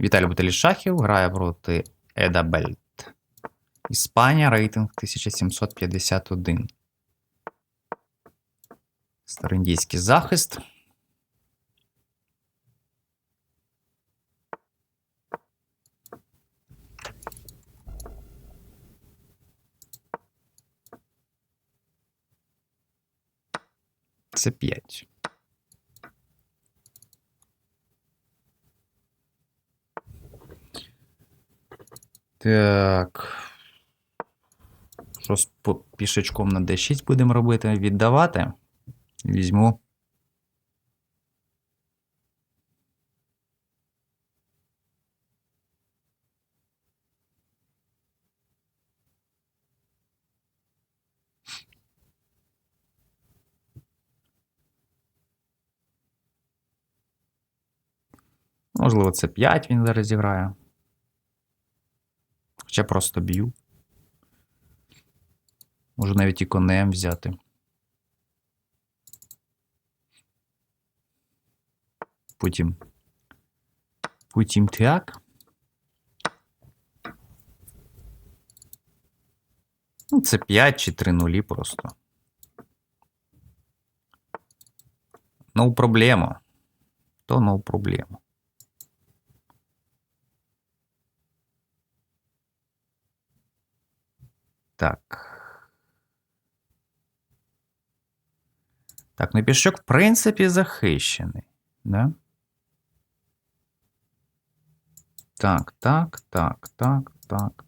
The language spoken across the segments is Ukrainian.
Віталій Бутелішахів грає проти Еда Бельт. Іспанія, рейтинг 1751. Староіндійський захист. Це 5. Так. Що з по- пішечком на D6 будемо робити? Віддавати. Візьму. Можливо, це 5 він зараз зіграє. Хоча просто б'ю. Можу навіть і конем взяти. Потім. Потім так. Ну, це 5 чи 3 нулі просто. No проблема. То no проблема. Так. Так, ну пішок, в принципі, захищений. Да? Так, так, так, так, так.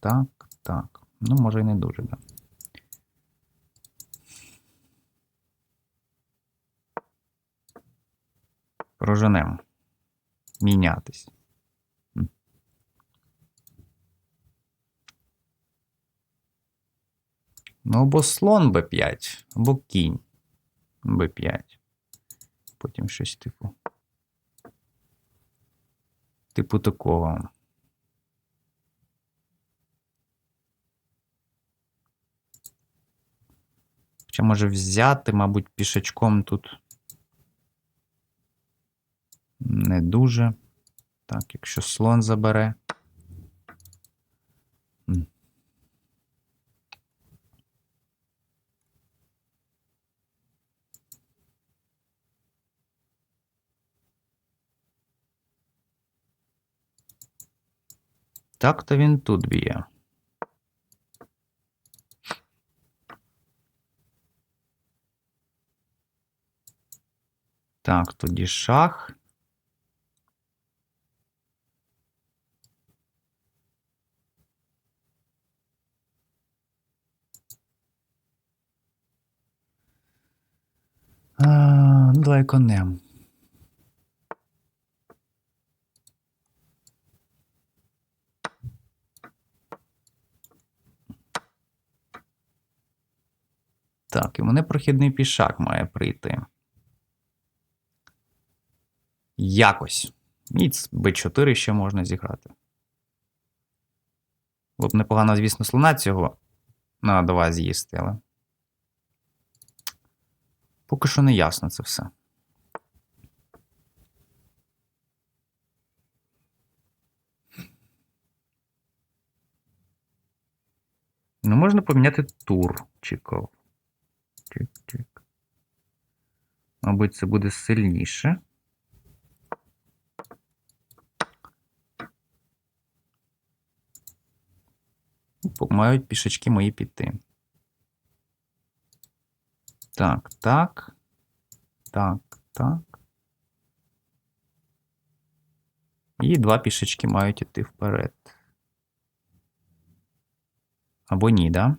Так, так. Ну, може і не дуже, да. Проженемо. Мінятись. Ну, або слон Б5, або кінь Б5. Потім щось типу. Типу такого. Хоча може взяти, мабуть, пішачком тут. Не дуже. Так, якщо слон забере. Так, то він тут б'є. Так, тоді шах. А, ну, давай конем. Так, і мене прохідний пішак має прийти. Якось. Ніц Б4 ще можна зіграти. Було б непогано, звісно, слона цього на 2 з'їсти, але. Поки що не ясно це все. Ну, можна поміняти тур чекав. Чик-чик. Мабуть, це буде сильніше. По- Мають пішечки мої піти. Так, так. Так, так. І два пішечки мають іти вперед. Або ні, да?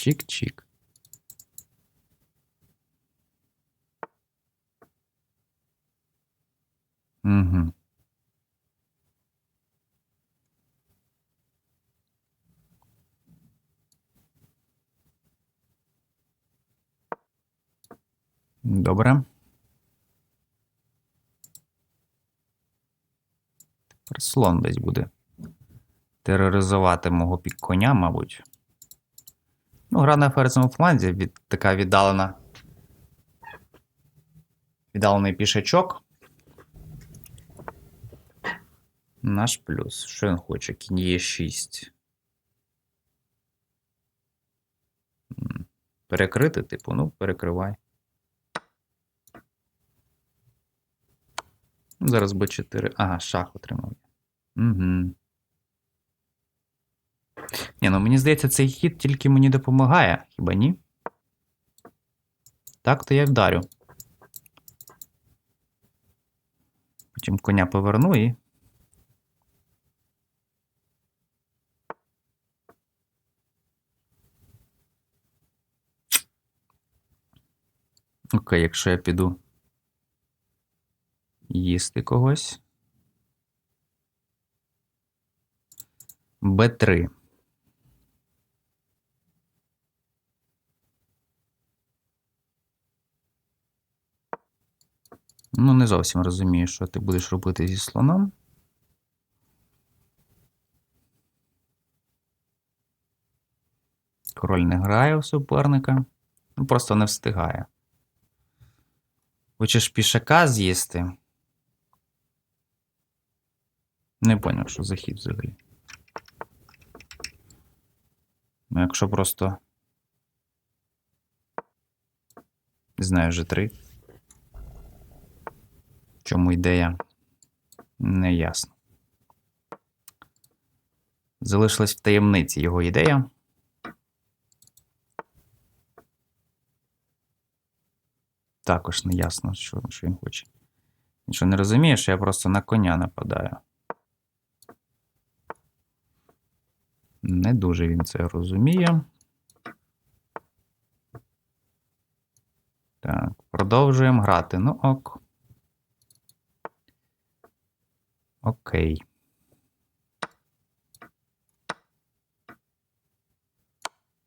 Чик-чик. Угу. Добре. Тепер слон десь буде тероризувати мого пік коня, мабуть. Ну, гра на ферзовому фланзі від, така віддалена. Віддалений пішачок. Наш плюс. Що він хоче? Кінь є 6. Перекрити, типу, ну, перекривай. Ну, Зараз Б4. Ага, шах отримав. Угу. Ні, ну мені здається, цей хід тільки мені допомагає, хіба ні? Так, то я вдарю. Потім коня поверну і. Окей, якщо я піду їсти когось. Б3. Ну, не зовсім розумію, що ти будеш робити зі слоном. Король не грає у суперника. Ну, просто не встигає. Хочеш пішака з'їсти? Не поняв, що за хід взагалі. Ну, якщо просто. Не знаю, вже три. Чому ідея? Не ясно. Залишилась в таємниці його ідея. Також не ясно, що, що він хоче. Він що не розуміє, що я просто на коня нападаю. Не дуже він це розуміє. Так, продовжуємо грати. Ну ок. Окей.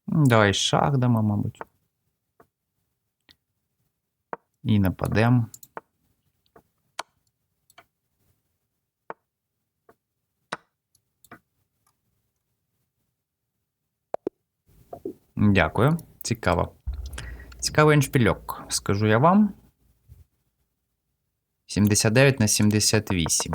Давай шах дамо, мабуть. І нападемо. Дякую. Цікаво. Цікавий шпільок, скажу я вам. 79 на 78.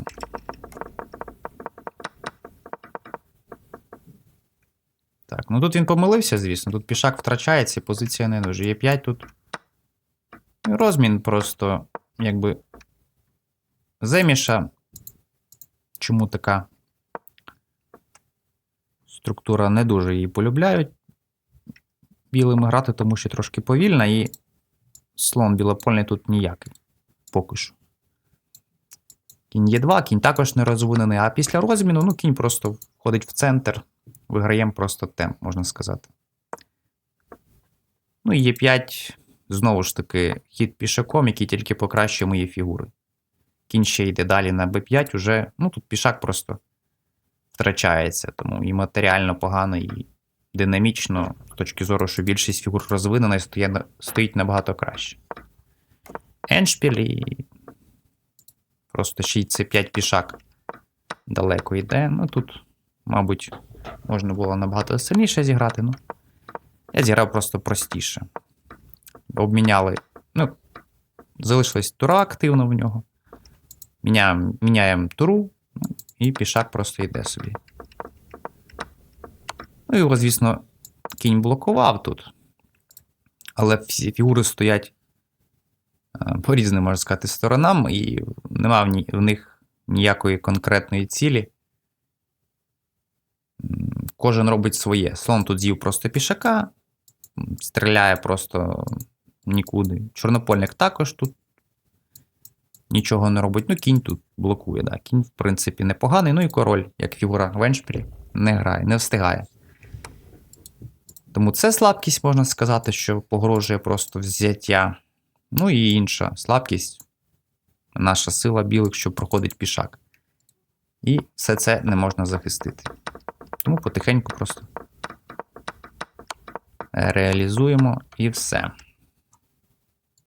Так, ну тут він помилився, звісно. Тут пішак втрачається, позиція не дуже. Є 5 тут. Розмін просто, якби. Земіша. Чому така структура не дуже її полюбляють. Білими грати, тому що трошки повільна, і слон білопольний тут ніякий. Поки що. Кінь є 2, кінь також не розвинений, а після розміну, ну, кінь просто входить в центр. Виграємо просто темп, можна сказати. Ну і є 5 знову ж таки, хід пішаком, який тільки покращує мої фігури. Кінь ще йде далі на b5, уже, ну тут пішак просто втрачається, тому і матеріально погано, і динамічно, з точки зору, що більшість фігур розвинена і стоїть набагато краще. Еншпіль і просто ще й це 5 пішак далеко йде. Ну тут, мабуть, можна було набагато сильніше зіграти, ну. Я зіграв просто простіше. Обміняли. Ну, залишилась тура активно в нього. Міняємо, міняємо туру, ну, і пішак просто йде собі. Ну, його, звісно, кінь блокував тут. Але фігури стоять е, по різним, можна сказати, сторонам, і нема в них ніякої конкретної цілі. Кожен робить своє. Слон тут з'їв просто пішака, стріляє просто нікуди. Чорнопольник також тут нічого не робить. Ну, кінь тут блокує. Да. Кінь, в принципі, непоганий. Ну і король, як фігура в еншпілі, не грає, не встигає. Тому це слабкість, можна сказати, що погрожує просто взяття. Ну і інша слабкість наша сила білих, що проходить пішак. І все це не можна захистити. Тому потихеньку просто реалізуємо і все.